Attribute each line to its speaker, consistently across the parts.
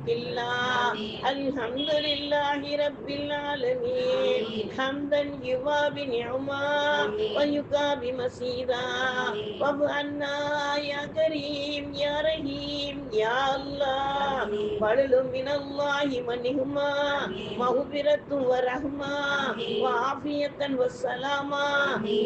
Speaker 1: خلق الله الحمد لله رب العالمين حمدا يوافي نعما ويكافي مسيدا واعف عنا يا كريم يا رحيم يا الله فضل من الله ونعما مغفرة ورحمة وعافية والسلامة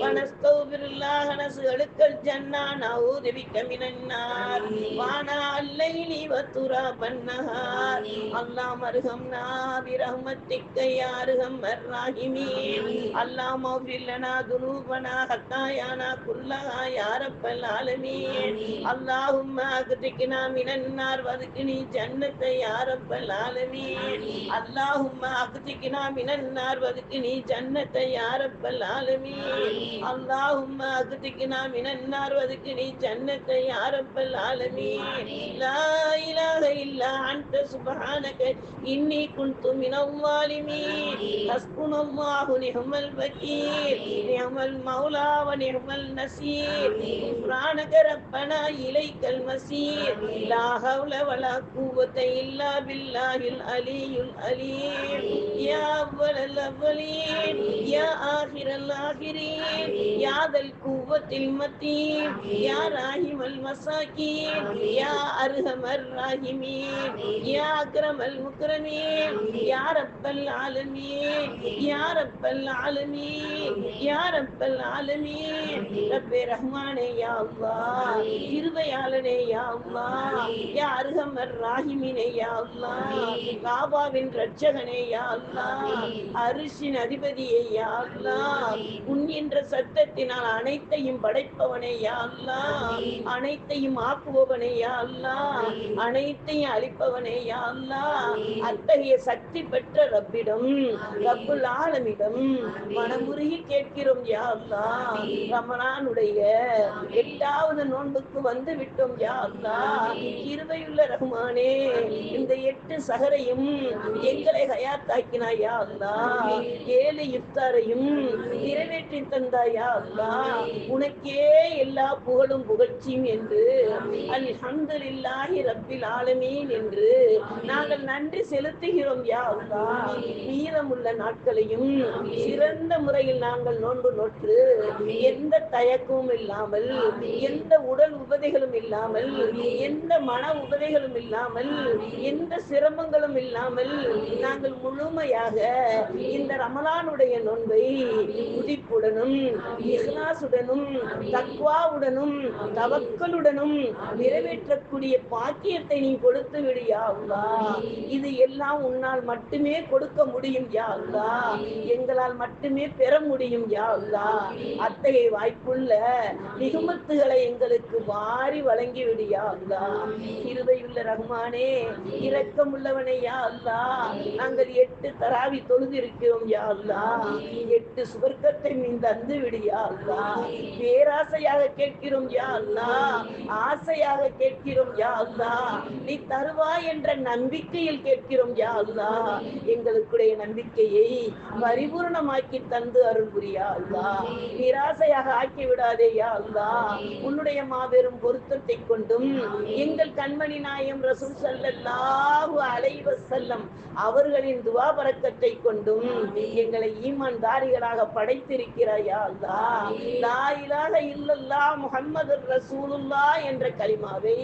Speaker 1: ونستغفر الله نسألك الجنة نعوذ بك من النار وعناء الليل وتراب النهار சொன்னார் அல்லாம் அருகம்னா பிரஹ்மத்திக்க யாருகம் ராஹிமி அல்லாம் மௌஃபில்லனா துனூபனா ஹத்தாயானா குல்லஹா யாரப்பல் ஆலமீன் அல்லாஹும் அகதிக்கினா மினன்னார் வதுக்கினி ஜன்னத்தை யாரப்பல் ஆலமீன் அல்லாஹும் அகதிக்கினா மினன்னார் வதுக்கினி ஜன்னத்தை யாரப்பல் ஆலமீன் அல்லாஹும் அகதிக்கினா மினன்னார் வதுக்கினி ஜன்னத்தை யாரப்பல் ஆலமீன் லா இலாஹ இல்லா அன்ட جنة يا رب العالمين لا اله الا انت سبحانك اني كنت من الظالمين حسبنا الله نعم الوكيل نعم المولى ونعم النصير غفرانك ربنا اليك المسير لا حول ولا قوة الا بالله العلي العليم يا اول الاولين يا اخر الاخرين يا ذا القوة المتين يا راحم المساكين يا ارحم الراحمين يا اكرم المكرمين يا رب العالمين يا رب العالمين يا رب العالمين رب ரஹ்மானே யா அல்லாஹ் இருவையாளனே யா அல்லாஹ் யா அர்ஹமர் ராஹிமினே யா அல்லாஹ் காபாவின் ரட்சகனே யா அல்லாஹ் அரிசின் அதிபதியே யா அல்லாஹ் உன் என்ற சத்தத்தினால் அனைத்தையும் படைப்பவனே யா அல்லாஹ் அனைத்தையும் ஆக்குபவனே யா அல்லாஹ் அனைத்தையும் அளிப்பவனே யா அல்லாஹ் அத்தகைய சக்தி பெற்ற ரப்பிடம் ரப்புல் ஆலமிடம் மனமுருகி கேட்கிறோம் யா அல்லாஹ். ரமணானுடைய எட்டாவது நோன்புக்கு வந்து விட்டோம் யா அல்லாஹ். இருவையுள்ள ரஹ்மானே இந்த எட்டு சகரையும் எங்களை ஹயாத்தாக்கினாய் யா அல்லாஹ். ஏழு இஃப்தாரையும் நிறைவேற்றி தந்தாயா அல்லாஹ். உனக்கே எல்லா புகழும் புகழ்ச்சியும் என்று அல்ஹம்துலில்லாஹி ரப்பில் ஆலமீன் என்று நாங்கள் நன்றி செலுத்துகிறோம் யா அல்லாஹ் மீதமுள்ள நாட்களையும் சிறந்த முறையில் நாங்கள் நோன்பு நோற்று எந்த தயக்கமும் இல்லாமல் எந்த உடல் உபதைகளும் இல்லாமல் எந்த மன உபதைகளும் இல்லாமல் எந்த சிரமங்களும் இல்லாமல் நாங்கள் முழுமையாக இந்த ரமலானுடைய நோன்பை உதிப்புடனும் இஹ்லாசுடனும் தக்வாவுடனும் தவக்கலுடனும் நிறைவேற்றக்கூடிய பாக்கியத்தை நீ கொடுத்து விடியா அல்லா இது எல்லாம் உன்னால் மட்டுமே கொடுக்க முடியும் யா அல்லா எங்களால் மட்டுமே பெற முடியும் யா அல்லா அத்தகைய வாய்ப்புள்ள நிகமத்துகளை எங்களுக்கு வாரி வழங்கி விடு அல்லா இருதையுள்ள ரஹ்மானே இரக்கமுள்ளவனே யா அல்லா நாங்கள் எட்டு தராவி தொழுது இருக்கிறோம் யா அல்லா எட்டு சுவர்க்கத்தை நீ தந்து விடியா யா பேராசையாக கேட்கிறோம் யா அல்லா ஆசையாக கேட்கிறோம் யா அல்லா நீ தருவாய் என்று என்ற நம்பிக்கையில் கேட்கிறோம் யா அல்லாஹ் எங்களுக்குடைய நம்பிக்கையை பரிபூர்ணமாக்கி தந்து அருள் புரியா அல்லா நிராசையாக ஆக்கி விடாதே யா அல்லாஹ். உன்னுடைய மாபெரும் பொருத்தத்தை கொண்டும் எங்கள் கண்மணி நாயம் ரசூல் ஸல்லல்லாஹு அலைவ செல்லம் அவர்களின் துவா பறக்கத்தை கொண்டும் எங்களை ஈமான் தாரிகளாக யா அல்லாஹ். லாயிலாக இல்லல்லா இல்லல்லாஹ் ரசூலுல்லா என்ற கலிமாவை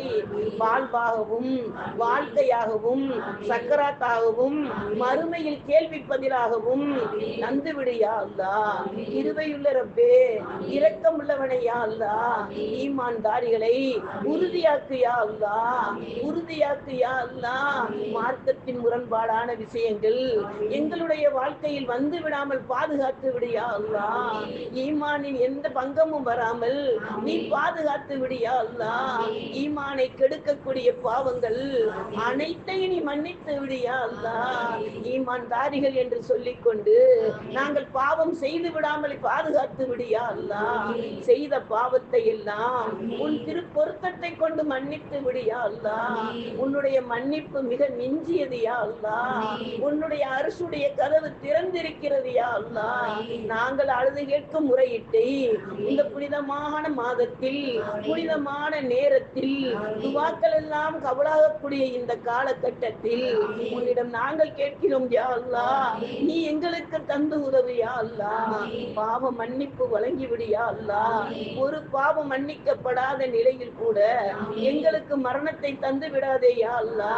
Speaker 1: வாழ்வாகவும் வாழ்க்கை வாழ்க்கையாகவும் சக்கராத்தாகவும் மறுமையில் கேள்வி பதிலாகவும் தந்துவிடு யா அல்லாஹ் இருவையுள்ள ரப்பே இரக்கம் உள்ளவனையா அல்லா. ஈமான்தாரிகளை உறுதியாக்கு யா அல்லாஹ் உறுதியாக்கு யா மார்க்கத்தின் முரண்பாடான விஷயங்கள் எங்களுடைய வாழ்க்கையில் வந்து விடாமல் பாதுகாத்து விடியா அல்லா. ஈமானின் எந்த பங்கமும் வராமல் நீ பாதுகாத்து விடியா அல்லா. ஈமானை கெடுக்கக்கூடிய பாவங்கள் அனைத்தையும் நீ மன்னித்து விடு யா அல்லாஹ் ஈமான்தாரிகள் என்று சொல்லிக்கொண்டு நாங்கள் பாவம் செய்து விடாமல் பாதுகாத்து விடு யா அல்லாஹ் செய்த பாவத்தை எல்லாம் உன் திருப்பொருத்தத்தை கொண்டு மன்னித்து விடு யா அல்லாஹ் உன்னுடைய மன்னிப்பு மிக மிஞ்சி எஞ்சியது யா அல்லா உன்னுடைய அரசுடைய கதவு திறந்திருக்கிறது யா அல்லா நாங்கள் அழுது கேட்கும் முறையிட்டை இந்த புனிதமான மாதத்தில் புனிதமான நேரத்தில் துவாக்கள் எல்லாம் கவலாகக்கூடிய இந்த காலகட்டத்தில் உன்னிடம் நாங்கள் கேட்கிறோம் யா அல்லா. நீ எங்களுக்கு தந்து உதவு யா அல்லா. பாவ மன்னிப்பு வழங்கிவிடு யா அல்லா. ஒரு பாவம் மன்னிக்கப்படாத நிலையில் கூட எங்களுக்கு மரணத்தை தந்து விடாதே யா அல்லா.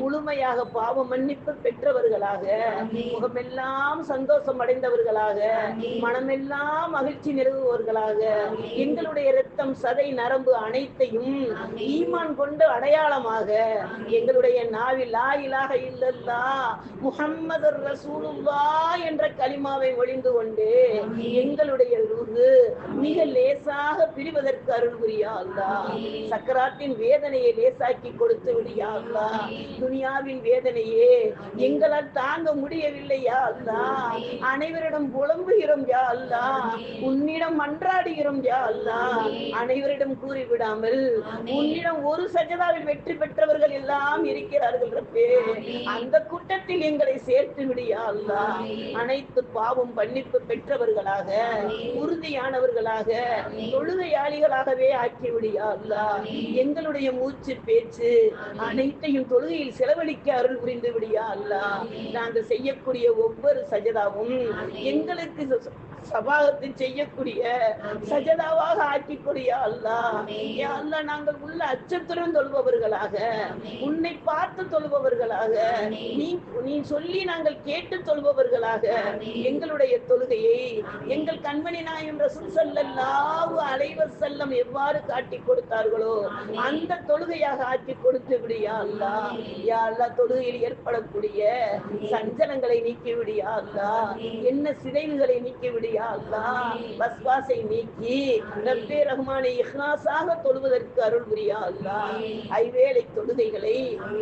Speaker 1: முழுமையாக பாவ மன்னிப்பு பெற்றவர்களாக முகமெல்லாம் சந்தோஷம் அடைந்தவர்களாக மனமெல்லாம் மகிழ்ச்சி நிறுவுவர்களாக எங்களுடைய ரத்தம் சதை நரம்பு அனைத்தையும் ஈமான் கொண்டு அடையாளமாக எங்களுடைய நாவில் லா இலாஹ இல்லல்லா முஹம்மது ரசூலுல்லா என்ற களிமாவை ஒளிந்து கொண்டு எங்களுடைய ரூது மிக லேசாக பிரிவதற்கு அருள் புரியாதா சக்கராத்தின் வேதனையை லேசாக்கி கொடுத்து விடியாதா துனியாவின் வேதனையே எங்களால் தாங்க முடியவில்லையா அல்லா அனைவரிடம் புலம்புகிறோம் யா அல்லா உன்னிடம் மன்றாடுகிறோம் யா அல்லா அனைவரிடம் கூறிவிடாமல் உன்னிடம் ஒரு சஜதாவில் வெற்றி பெற்றவர்கள் எல்லாம் இருக்கிறார்கள் ரப்பே அந்த கூட்டத்தில் எங்களை சேர்த்து விடியா அல்லா. அனைத்து பாவம் மன்னிப்பு பெற்றவர்களாக உறுதியானவர்களாக தொழுகையாளிகளாகவே ஆக்கி விடியா அல்லா எங்களுடைய மூச்சு பேச்சு அனைத்தையும் தொழுகையில் செலவழிக்க அருள் புரிந்து விடியா அல்லா. நாங்கள் செய்யக்கூடிய ஒவ்வொரு சஜதாவும் எங்களுக்கு சபாகத்தை செய்யக்கூடிய சஜதாவாக ஆக்கிக்கூடிய அல்லா. யா அல்லா நாங்கள் உள்ள அச்சத்துடன் தொழுபவர்களாக உன்னை பார்த்து தொழுபவர்களாக நீ நீ சொல்லி நாங்கள் கேட்டு தொழுபவர்களாக எங்களுடைய தொழுகையை எங்கள் கண்மணி நாயம் ரசூல் ஸல்லல்லாஹு அலைஹி வஸல்லம் எவ்வாறு காட்டி கொடுத்தார்களோ அந்த தொழுகையாக ஆக்கி கொடுத்து விடியா அல்லா. யா அல்லா தொழுகையில் ஏற்படக்கூடிய சஞ்சலங்களை நீக்கி விடியா அல்லா. என்ன சிதைவுகளை நீக்கி விடியா அல்லா வஸ்வாசை நீக்கி ரப்பே ரஹ்மானை இஹ்லாஸாக தொழுவதற்கு அருள் புரியா அல்லா? ஐவேளை தொழுகைகளை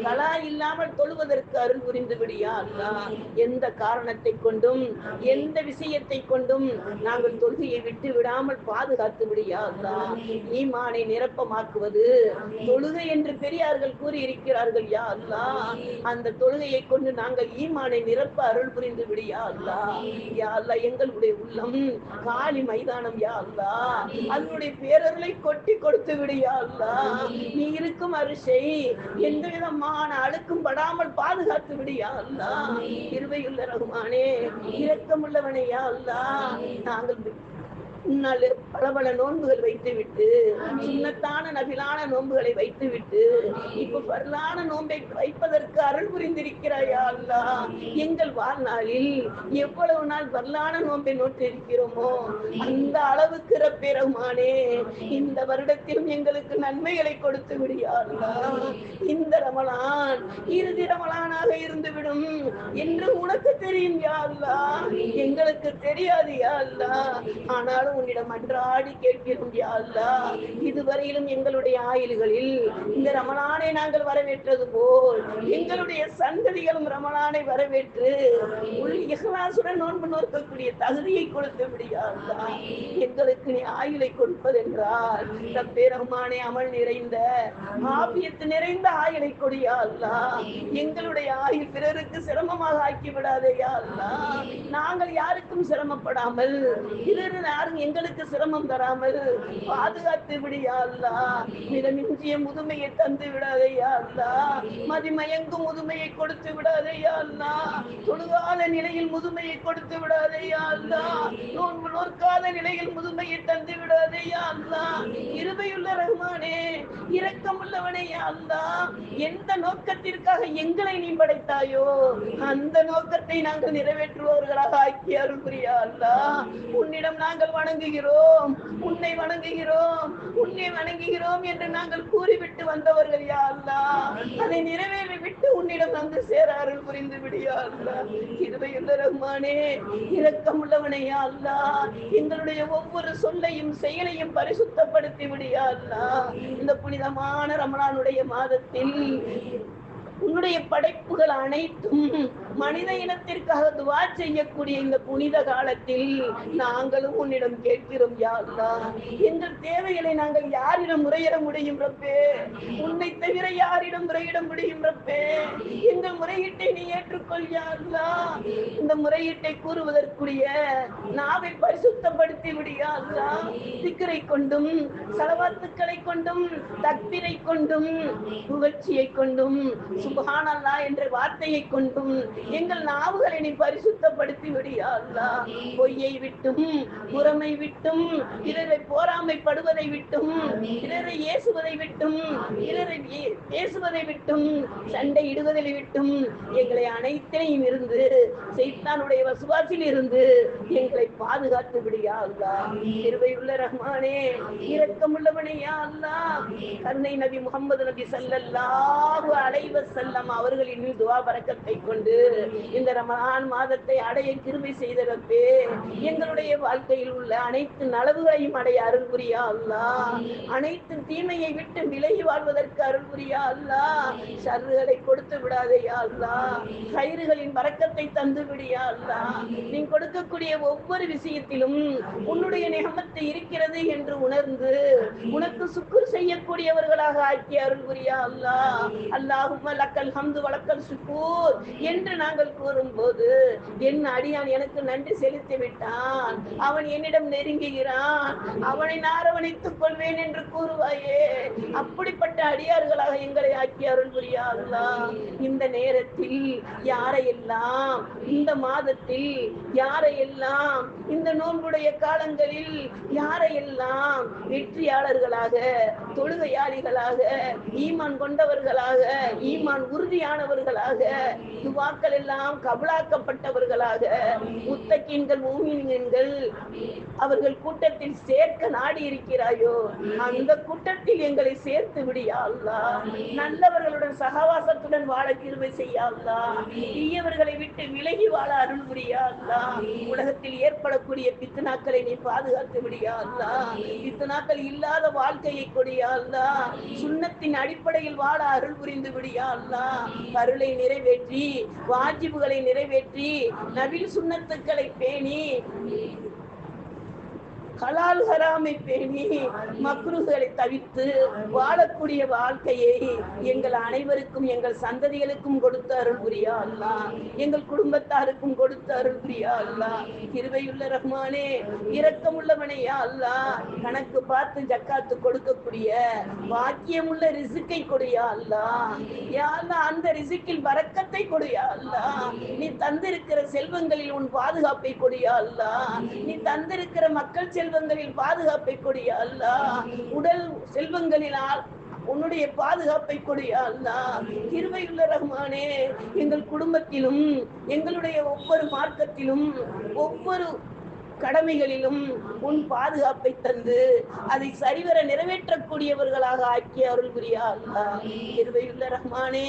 Speaker 1: கலா இல்லாமல் தொழுவதற்கு அருள் புரிந்து விடியா அல்லா? எந்த காரணத்தை கொண்டும் எந்த விஷயத்தை கொண்டும் நாங்கள் தொழுகையை விட்டு விடாமல் பாதுகாத்து விடியா அல்லா? ஈமானை நிரப்பமாக்குவது தொழுகை என்று பெரியார்கள் கூறியிருக்கிறார்கள் யா அல்லா? அந்த தொழுகையை கொண்டு நாங்கள் ஈமானை நிரப்ப அருள் புரிந்து விடியா அல்லா? யா அல்லா எங்களுடைய உள்ள உள்ளம் காலி மைதானம் யா அல்லா? அதனுடைய பேரர்களை கொட்டி கொடுத்து விடியா அல்லா. நீ இருக்கும் அரிசை எந்த விதமான அழுக்கும் படாமல் பாதுகாத்து விடியா அல்லா. இருவையுள்ள ரகுமானே இரக்கமுள்ளவனையா அல்லா. நாங்கள் முன்னால் பல பல நோன்புகள் வைத்து விட்டு சுண்ணத்தான நபிலான நோன்புகளை வைத்து விட்டு இப்ப பரலான நோன்பை வைப்பதற்கு அருள் புரிந்திருக்கிறாயா அல்லா. எங்கள் வாழ்நாளில் எவ்வளவு நாள் வரலான நோன்பை நோற்றிருக்கிறோமோ அந்த அளவுக்கு பெருமானே இந்த வருடத்திலும் எங்களுக்கு நன்மைகளை கொடுத்து விடியா இந்த ரமலான் இறுதி ரமலானாக இருந்துவிடும் என்று உனக்கு தெரியும் யா அல்லா. எங்களுக்கு தெரியாது யா அல்லா. ஆனாலும் உன்னிடம் அன்றாடி கேட்கிறோம் யா அல்லா. இதுவரையிலும் எங்களுடைய ஆயில்களில் இந்த ரமணானை நாங்கள் வரவேற்றது போல் எங்களுடைய சந்ததிகளும் ரமணானை வரவேற்று உள் இஹ்லாசுடன் நோன்பு நோக்கக்கூடிய தகுதியை கொடுத்து விடியா எங்களுக்கு நீ ஆயுளை கொடுப்பதென்றால் ரப்பே ரஹ்மானே அமல் நிறைந்த ஆபியத்து நிறைந்த ஆயுளை கொடியா எங்களுடைய ஆயுள் பிறருக்கு சிரமமாக ஆக்கி விடாதேயா அல்லா. நாங்கள் யாருக்கும் சிரமப்படாமல் பிறர் யாரும் எங்களுக்கு சிரமம் தராமல் பாதுகாத்து விடியா அல்லா. மிதமிஞ்சிய முதுமையை தந்து விடாதையா மதிமயங்கும் முதுமையை கொடுத்து விடாதையா தொழுகால தொழுகாத நிலையில் முதுமையை கொடுத்து விடாதையா நோன்பு நோற்காத நிலையில் முதுமையை தந்து விடாதையா அல்லா. ரகுமானே ரஹ்மானே இரக்கமுள்ளவனே யா அல்லா. எந்த நோக்கத்திற்காக எங்களை நீ படைத்தாயோ அந்த நோக்கத்தை நாங்கள் நிறைவேற்றுபவர்களாக ஆக்கி அருள் புரியா அல்லா. உன்னிடம் நாங்கள் வணங்குகிறோம். உன்னை வணங்குகிறோம். உன்னை வணங்குகிறோம் என்று நாங்கள் கூறிவிட்டு வந்தவர்கள் யா அல்லா அதை நிறைவேறி விட்டு உன்னிடம் வந்து சேரார்கள் புரிந்து விடியா அல்லா. இருவையுள்ள ரஹ்மானே இரக்கமுள்ளவனே அல்லா எங்களுடைய ஒவ்வொரு சொல்லையும் செயலையும் பரிசுத்தப்படுத்தி விடியா அல்லா. இந்த புனிதமான ரமணானுடைய மாதத்தில் உன்னுடைய படைப்புகள் அனைத்தும் மனித இனத்திற்காக துவா செய்யக்கூடிய இந்த புனித காலத்தில் நாங்களும் உன்னிடம் கேட்கிறோம் யாருதா அல்லாஹ் எங்கள் தேவைகளை நாங்கள் யாரிடம் முறையிட முடியும் ரப்பே? உன்னை தவிர யாரிடம் முறையிட முடியும் ரப்பே? எங்கள் முறையீட்டை நீ ஏற்றுக்கொள் யா இந்த முறையீட்டை கூறுவதற்குரிய நாவை பரிசுத்தப்படுத்தி விடியா சிக்கரை கொண்டும் சலவாத்துக்களை கொண்டும் தக்பிரை கொண்டும் புகழ்ச்சியை கொண்டும் சுபஹான் என்ற வார்த்தையை கொண்டும் எங்கள் நாவுகளை நீ பரிசுத்தப்படுத்தி விடியா அல்லாஹ் பொய்யை விட்டும் புறமை விட்டும் பிறரை போராமைப்படுவதை விட்டும் பிறரை ஏசுவதை விட்டும் பிறரை ஏ- பேசுவதை விட்டும் சண்டை இடுவதை விட்டும் எங்களை அனைத்தையும் இருந்து செய்தானுடைய வசுவாசில் இருந்து எங்களை பாதுகாத்து விடியா அல்லாஹ் கிருபையுள்ள ரஹ்மானே இரக்கமுள்ளவனே யா அல்லாஹ் கருணை நபி முகமது நபி ஸல்லல்லாஹு அலைஹி வஸல்லம் அவர்களின் மீது துஆ பரக்கத்தை கொண்டு இந்த ரமலான் மாதத்தை அடைய கிருமை செய்த ரப்பே எங்களுடைய வாழ்க்கையில் உள்ள அனைத்து நலவுகளையும் அடைய அருள் புரியா அல்லாஹ் அனைத்து தீமையை விட்டு விலகி வாழ்வதற்கு அருள் புரியா அல்லாஹ் ஷர்றுகளை கொடுத்து விடாதையா அல்லா. கயிறுகளின் வரக்கத்தை தந்து விடியா அல்லா. நீ கொடுக்கக்கூடிய ஒவ்வொரு விஷயத்திலும் உன்னுடைய நிகமத்து இருக்கிறது என்று உணர்ந்து உனக்கு சுக்குர் செய்யக்கூடியவர்களாக ஆக்கி அருள் புரியா அல்லாஹ் அல்லாஹும்ம லக்கல் ஹம்து வலக்கல் சுக்கூர். என்று நாங்கள் கூறும் போது என் அடியான் எனக்கு நன்றி செலுத்தி விட்டான். அவன் என்னிடம் நெருங்குகிறான். அவனை நாரவணைத்துக் கொள்வேன் என்று கூறுவாயே. அப்படிப்பட்ட அடியார்களாக எங்களை ஆக்கி அருள் புரியா இந்த நேரத்தில் யாரையெல்லாம் இந்த மாதத்தில் யாரையெல்லாம் இந்த நோன்புடைய காலங்களில் யாரையெல்லாம் வெற்றியாளர்களாக தொழுகையாளிகளாக ஈமான் கொண்டவர்களாக ஈமான் உறுதியானவர்களாக துவாக்க துவாக்கள் எல்லாம் கபலாக்கப்பட்டவர்களாக முத்தக்கீன்கள் ஊமீன்கள் அவர்கள் கூட்டத்தில் சேர்க்க நாடி இருக்கிறாயோ? அந்த கூட்டத்தில் எங்களை சேர்த்து விடியா நல்லவர்களுடன் சகவாசத்துடன் வாழ கிருமை செய்யா தீயவர்களை விட்டு விலகி வாழ அருள் புரியா உலகத்தில் ஏற்படக்கூடிய பித்துனாக்களை நீ பாதுகாத்து விடியா அல்லாஹ் பித்துனாக்கள் இல்லாத வாழ்க்கையை கொடியா சுண்ணத்தின் அடிப்படையில் வாழ அருள் புரிந்து விடியா அருளை நிறைவேற்றி வாஜிபுகளை நிறைவேற்றி நபில் சுண்ணத்துக்களை பேணி ஹலால் ஹராமை பேணி மக்ருகளை தவிர்த்து வாழக்கூடிய வாழ்க்கையை எங்கள் அனைவருக்கும் எங்கள் சந்ததிகளுக்கும் கொடுத்த அருள் புரியா அல்லா. எங்கள் குடும்பத்தாருக்கும் கொடுத்த அருள் புரியா அல்லா. கிருபையுள்ள ரஹ்மானே இரக்கமுள்ளவனையா அல்லா. கணக்கு பார்த்து ஜக்காத்து கொடுக்கக்கூடிய பாக்கியமுள்ள ரிசுக்கை கொடியா அல்லா. யா அந்த ரிசுக்கில் வரக்கத்தை கொடியா அல்லா. நீ தந்திருக்கிற செல்வங்களில் உன் பாதுகாப்பை கொடியா அல்லா. நீ தந்திருக்கிற மக்கள் செல் செல்வங்களில் பாதுகாப்பை கொடிய அல்லா. உடல் செல்வங்களினால் உன்னுடைய பாதுகாப்பை கொடியா அல்லா. திருவையுள்ள ரஹ்மானே எங்கள் குடும்பத்திலும் எங்களுடைய ஒவ்வொரு மார்க்கத்திலும் ஒவ்வொரு கடமைகளிலும் உன் பாதுகாப்பை தந்து அதை சரிவர நிறைவேற்றக்கூடியவர்களாக ஆக்கிய அருள் புரியா அல்லா இருவையுள்ள ரஹ்மானே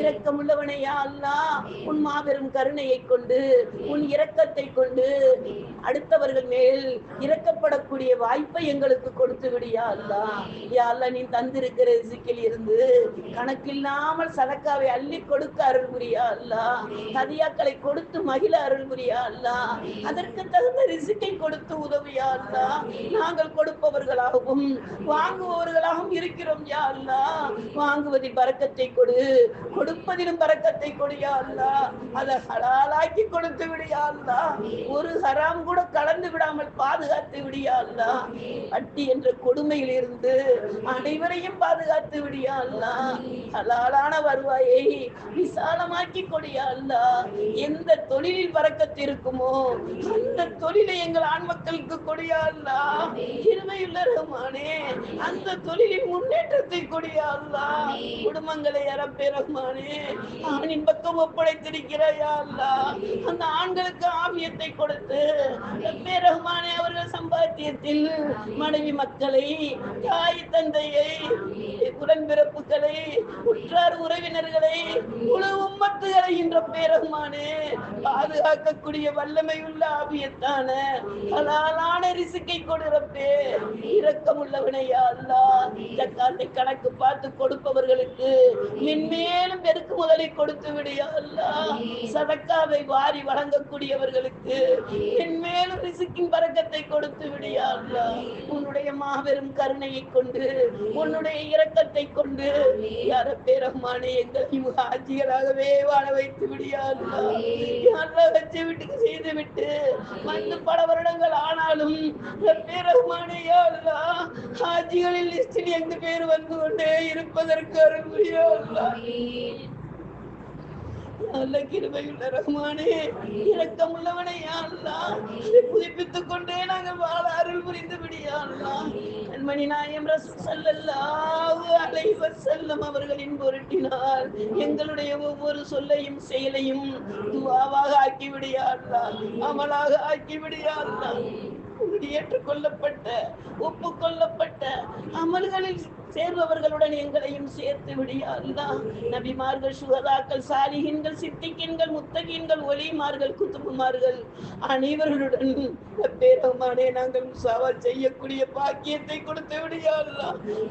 Speaker 1: இரக்கமுள்ளவனையா அல்லா உன் மாபெரும் கருணையை கொண்டு உன் இரக்கத்தை கொண்டு அடுத்தவர்கள் மேல் இறக்கப்படக்கூடிய வாய்ப்பை எங்களுக்கு கொடுத்து விடியா அல்லா யா அல்லா நீ தந்திருக்கிற ரிசிக்கில் இருந்து கணக்கில்லாமல் சதக்காவை அள்ளி கொடுக்க அருள் புரியா அல்லா கதியாக்களை கொடுத்து மகிழ அருள் புரியா அல்லா அதற்கு தகுந்த ரிசிக்கை கொடுத்து உதவியா அல்லா? நாங்கள் கொடுப்பவர்களாகவும் வாங்குபவர்களாகவும் இருக்கிறோம் யா அல்லா. வாங்குவதில் பறக்கத்தை கொடு. கொடுப்பதிலும் பறக்கத்தை கொடியா அல்லா. அதை ஹலாலாக்கி கொடுத்து விடியா அல்லா. ஒரு ஹராம் கூட கலந்து விடாமல் பாதுகாத்து விடியா அல்லா. வட்டி என்ற கொடுமையில் இருந்து அனைவரையும் பாதுகாத்து விடியா அல்லா. ஹலாலான வருவாயை விசாலமாக்கி கொடியா அல்லா. எந்த தொழிலில் பறக்கத்து இருக்குமோ அந்த தொழிலை எங்கள் ஆண் மக்களுக்கு கொடியா அல்லா இருமையுள்ள ரஹ்மானே அந்த தொழிலில் முன்னேற்றத்தை கொடியா அல்லா குடும்பங்களை அரப்பே ரஹ்மானே ஆணின் பக்கம் ஒப்படைத்திருக்கிறாயா அந்த ஆண்களுக்கு ஆவியத்தை கொடுத்து ரப்பே ரஹ்மானே அவர்கள் சம்பாத்தியத்தில் மனைவி மக்களை தாய் தந்தையை உடன்பிறப்புகளை உற்றார் உறவினர்களை முழு உம்மத்துகளை என்ற ரப்பேரமானே பாதுகாக்கக்கூடிய வல்லமை உள்ள ஆவியத்தான ஹலாலான ரிசுக்கை கொடுறப்பே. இரக்கம் உள்ளவனையா அல்லா. ஜக்காத்தை கணக்கு பார்த்து கொடுப்பவர்களுக்கு மென்மேலும் பெருக்கு முதலை கொடுத்து விடியா அல்லா. சதக்காவை வாரி வழங்கக்கூடியவர்களுக்கு மென்மேலும் ரிசுக்கின் பறக்கத்தை கொடுத்து விடியா அல்லா. உன்னுடைய மாபெரும் கருணையை கொண்டு உன்னுடைய இரக்கத்தை கொண்டு யார பேரம்மானே எங்களையும் ஆட்சிகளாகவே வாழ வைத்து விடியா அல்லா. வச்சு விட்டு செய்து விட்டு வந்து பல வருடங்கள் ஆனாலும் ஹாஜிகளின் லிஸ்டில் எந்த பேர் வந்து கொண்டே இருப்பதற்கு அருள் புரியா நல்ல கிருபையுள்ள ரஹ்மானே இரக்கம் புதுப்பித்துக் கொண்டே நாங்கள் வாழ அருள் புரிந்து கண்மணி நாயம் ரசூல் ஸல்லல்லாஹு அலைஹி அவர்களின் பொருட்டினால் எங்களுடைய ஒவ்வொரு சொல்லையும் செயலையும் துவாவாக ஆக்கி அமலாக ஆக்கி ஏற்றுக்கொள்ளப்பட்ட ஒப்புக்கொள்ளப்பட்ட அமல்களில் சேர்பவர்களுடன் எங்களையும் சேர்த்து விடியா நபிமார்கள் சுகதாக்கள் சாலிகின்கள் சித்திக்கின்கள் முத்தகின்கள் ஒலிமார்கள் குத்துபுமார்கள் அனைவர்களுடன் பேரமானே நாங்கள் முசாவா செய்யக்கூடிய பாக்கியத்தை கொடுத்து விடியா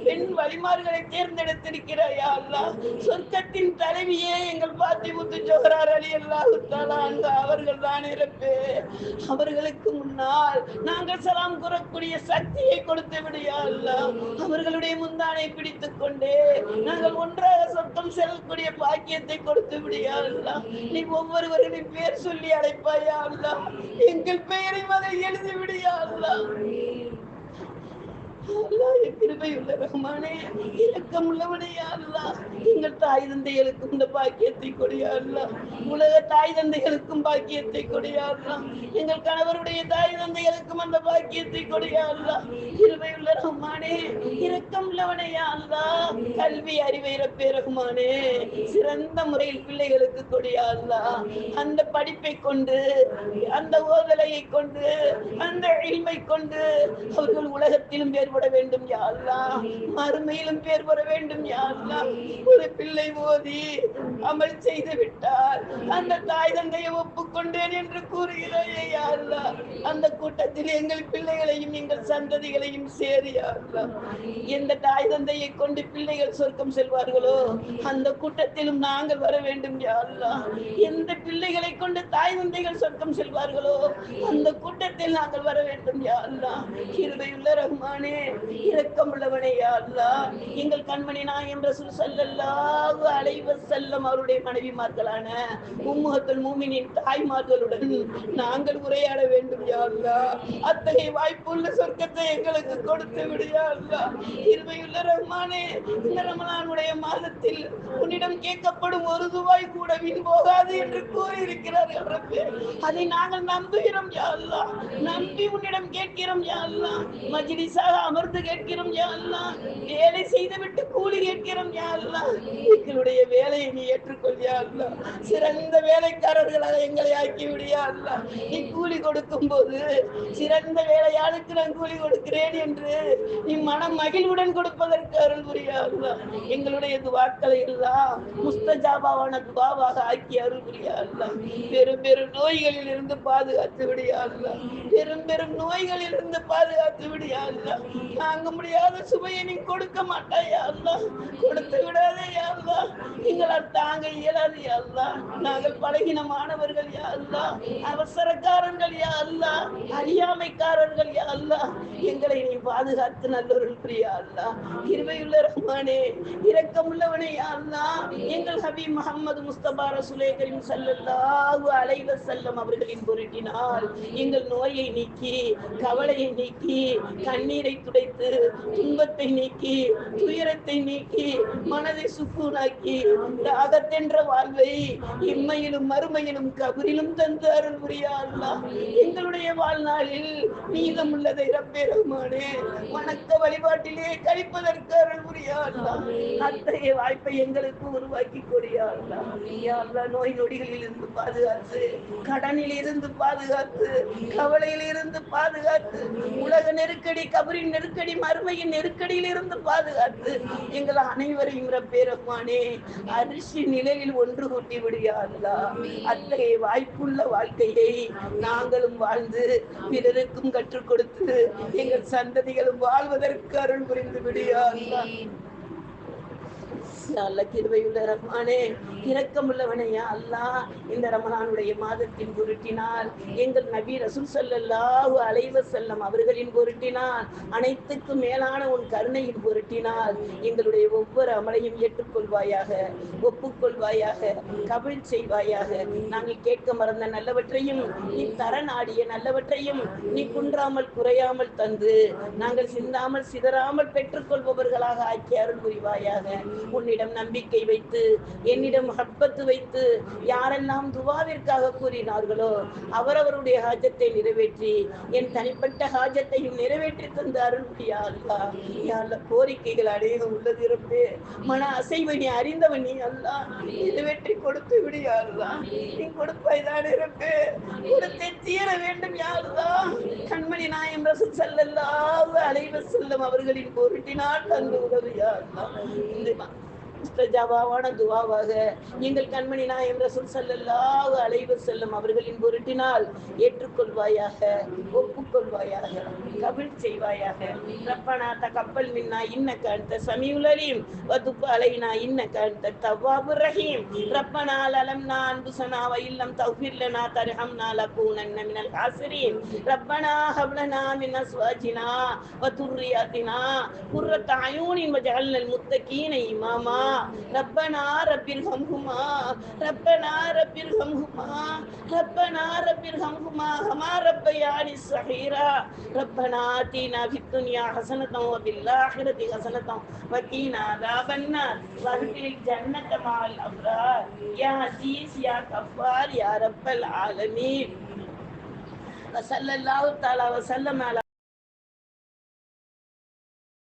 Speaker 1: பெண் வழிமார்களை தேர்ந்தெடுத்திருக்கிறாயா அல்லா. சொர்க்கத்தின் தலைவியே எங்கள் பாத்தி முத்து ஜோகரார் அலி அல்லாஹு தாலா அவர்கள் தான் இருப்பே அவர்களுக்கு முன்னால் நாங்கள் சலாம் கூறக்கூடிய சக்தியை கொடுத்து விடியா அல்லா அவர்களுடைய முந்தானை பிடித்துக் கொண்டே நாங்கள் ஒன்றாக சொத்தம் செல்லக்கூடிய பாக்கியத்தை கொடுத்து விடியா நீ ஒவ்வொருவர்களின் பேர் சொல்லி அழைப்பாயா எங்கள் பெயரை அதை எழுதி விடியாள்லாம் அல்லா உள்ள ரகுமானே ரஹ்மானே இரக்கம் உள்ளவனே அல்லாஹ். எங்கள் தாய் தந்தைகளுக்கும் இந்த பாக்கியத்தை கொடியா உலக தாய் தந்தைகளுக்கும் பாக்கியத்தை கொடியா எங்கள் கணவருடைய தாய் தந்தைகளுக்கும் அந்த பாக்கியத்தை கொடியா அல்லாஹ். கிருபையுள்ள ரகுமானே இரக்கம் உள்ளவனே அல்லாஹ். கல்வி அறிவை ரப்பே ரகுமானே சிறந்த முறையில் பிள்ளைகளுக்கு கொடியா அந்த படிப்பை கொண்டு அந்த ஓதலையை கொண்டு அந்த இல்மை கொண்டு அவர்கள் உலகத்திலும் பேர் பெற வேண்டும் யாருலா மறுமையிலும் பேர் பெற வேண்டும் யாருலா ஒரு பிள்ளை ஓதி அமல் செய்து விட்டார் அந்த தாய் தந்தையை ஒப்புக்கொண்டேன் என்று கூறுகிறாயே யாருலா அந்த கூட்டத்தில் எங்கள் பிள்ளைகளையும் எங்கள் சந்ததிகளையும் சேரு யாருலா எந்த தாய் தந்தையை கொண்டு பிள்ளைகள் சொர்க்கம் செல்வார்களோ அந்த கூட்டத்திலும் நாங்கள் வர வேண்டும் யாருலா எந்த பிள்ளைகளை கொண்டு தாய் தந்தைகள் சொர்க்கம் செல்வார்களோ அந்த கூட்டத்தில் நாங்கள் வர வேண்டும் யாருலா அல்லாஹ். ரகுமானே இரக்கம் உள்ளவனே யா எங்கள் கண்மணி நாயம் ரசூல் சல்லல்லாஹு அலைஹி வஸல்லம் அவருடைய மனைவிமார்களான உம்மஹத்துல் மூமினின் தாய்மார்களுடன் நாங்கள் உரையாட வேண்டும் யா அல்லாஹ் அத்தகைய வாய்ப்புள்ள சொர்க்கத்தை எங்களுக்கு கொடுத்து விடு யா அல்லாஹ் கிருபையுள்ள ரஹ்மானே இந்த ரமலானுடைய மாதத்தில் உன்னிடம் கேட்கப்படும் ஒரு ரூபாய் கூட வீண் போகாது என்று கூறியிருக்கிறார்கள் ரப்பே. அதை நாங்கள் நம்புகிறோம் யா அல்லாஹ் நம்பி உன்னிடம் கேட்கிறோம் யா அல்லாஹ் மஜ்லிஸாக அமர்ந்து கேட்கிறோம் யா அல்லாஹ். வேலை செய்துவிட்டு கூலி கேட்கிறோம் யா எங்களுடைய வேலையை நீ ஏற்றுக்கொள் யா அல்லாஹ். சிறந்த வேலைக்காரர்களாக எங்களை ஆக்கி விடு நீ கூலி கொடுக்கும் போது சிறந்த வேலையாளுக்கு நான் கூலி கொடுக்கிறேன் என்று நீ மனம் மகிழ்வுடன் கொடுப்பதற்கு அருள் புரியா எங்களுடைய துவாக்களை எல்லாம் முஸ்தஜாபாவான துவாவாக ஆக்கி அருள் புரியா பெரும் பெரும் நோய்களில் இருந்து பாதுகாத்து விடியா அல்லாஹ். பெரும் பெரும் நோய்களில் இருந்து பாதுகாத்து விடியா அல்லாஹ். தாங்க முடியாத சுவையை நீ கொடுக்க மாட்டாயா அல்லாஹ் கொடுத்து விடாதே யா அல்லாஹ் எங்களால் தாங்க இயலாது யா நாங்கள் பலகீனமானவர்கள் யா அல்லாஹ் அவசரக்காரர்கள் யா அறியாமைக்காரர்கள் யா எங்களை நீ பாதுகாத்து நல்லொருள் பிரியா அல்லா. இருவையுள்ள ரஹ்மானே இரக்கமுள்ளவனே யா அல்லாஹ் எங்கள் ஹபீப் முகமது முஸ்தபா சுலேகரின் கரீம் ஸல்லல்லாஹு அலைஹி செல்லம் அவர்களின் பொருட்டினால் எங்கள் நோயை நீக்கி கவலையை நீக்கி கண்ணீரை துடைத்து துன்பத்தை நீக்கி துயரத்தை நீக்கி மனதை சுக்கூனாக்கி தாகத்தென்ற வாழ்வை இம்மையிலும் மறுமையிலும் கபரிலும் தந்து அருள் புரியா எங்களுடைய வாழ்நாளில் மீதம் உள்ளதை ரப்பே வணக்க வழிபாட்டிலே கழிப்பதற்கு அருள் புரியா அத்தகைய வாய்ப்பை எங்களுக்கு உருவாக்கி கொடியா நோய் நொடிகளில் இருந்து பாதுகாத்து கடனில் இருந்து பாதுகாத்து கவலையில் இருந்து பாதுகாத்து உலக நெருக்கடி கபரின் நெருக்கடி மறுமையின் நெருக்கடியில் இருந்து பாதுகாத்து எங்கள் அனைவரையும் பேரப்பானே அரிசி நிலையில் ஒன்று கூட்டி விடியா அத்தகைய வாய்ப்புள்ள வாழ்க்கையை நாங்களும் வாழ்ந்து பிறருக்கும் கற்றுக் கொடுத்து எங்கள் சந்ததிகளும் வாழ்வதற்கு அருள் புரிந்து விடியா அல்லாஹ் கிருபையுள்ள ரஹ்மானே இரக்கமுள்ளவனையா அல்லாஹ். இந்த ரமலானுடைய மாதத்தின் பொருட்டினால் எங்கள் நபி ரசூல் ஸல்லல்லாஹு அலைஹி செல்லம் அவர்களின் பொருட்டினால் அனைத்துக்கும் மேலான உன் கருணையின் பொருட்டினால் எங்களுடைய ஒவ்வொரு அமலையும் ஏற்றுக்கொள்வாயாக ஒப்புக்கொள்வாயாக கவிழ் செய்வாயாக. நாங்கள் கேட்க மறந்த நல்லவற்றையும் நீ தர நாடிய நல்லவற்றையும் நீ குன்றாமல் குறையாமல் தந்து நாங்கள் சிந்தாமல் சிதறாமல் பெற்றுக்கொள்பவர்களாக ஆக்கி அருள் புரிவாயாக. உன்னிடம் நம்பிக்கை வைத்து என்னிடம் ஹப்பத்து வைத்து யாரெல்லாம் துவாவிற்காக கூறினார்களோ அவரவருடைய ஹாஜத்தை நிறைவேற்றி என் தனிப்பட்ட ஹாஜத்தையும் நிறைவேற்றி தந்த அருள் அல்லா கோரிக்கைகள் அநேகம் உள்ளது இருப்பே மன அசைவை நீ அறிந்தவன் நீ அல்லா நிறைவேற்றி கொடுத்து விடியா அல்லா நீ கொடுப்பாய்தான் இருப்பே கொடுத்தே தீர வேண்டும் யாருதா கண்மணி நாயம் ரசூல் செல்லல்லாவு அலைவ செல்லும் அவர்களின் பொருட்டினால் தந்து உதவியா அல்லா இந்த முஸ்தஜாபாவான துவாவாக எங்கள் கண்மணி நாயம் ரசூல் சல்லல்லாஹு அலைவர் செல்லும் அவர்களின் பொருட்டினால் ஏற்றுக்கொள்வாயாக ஒப்புக்கொள்வாயாக கபில் செய்வாயாக. ரப்பனா த கப்பல் மின்னா இன்ன கண்ட சமீவுலரீம் வதுப்பு அலைனா இன்ன கண்ட தவ்வாபு ரஹீம். ரப்பனால் அலம் நா அன்புசனா வயில்லம் தௌஃபிர்லனா தரஹம் நா லகூனன்ன மினல் ஆசிரீம் ரப்பனா ஹவ்லனா மின் அஸ்வாஜினா வதுர்ரியாத்தினா குர்ரத் அயூனின் வஜஅல்னல் முத்தகீன இமாமா. ربنا رب ارحمهما ربنا رب ارحمهما ربنا رب ارحمهما كما ربياني صغيرا ربنا آتنا في الدنيا حسنة وفي الآخرة حسنة وقنا عذاب النار وادخل الجنة مع الأبرار يا عزيز يا غفار يا رب العالمين وصلى الله تعالى وسلم على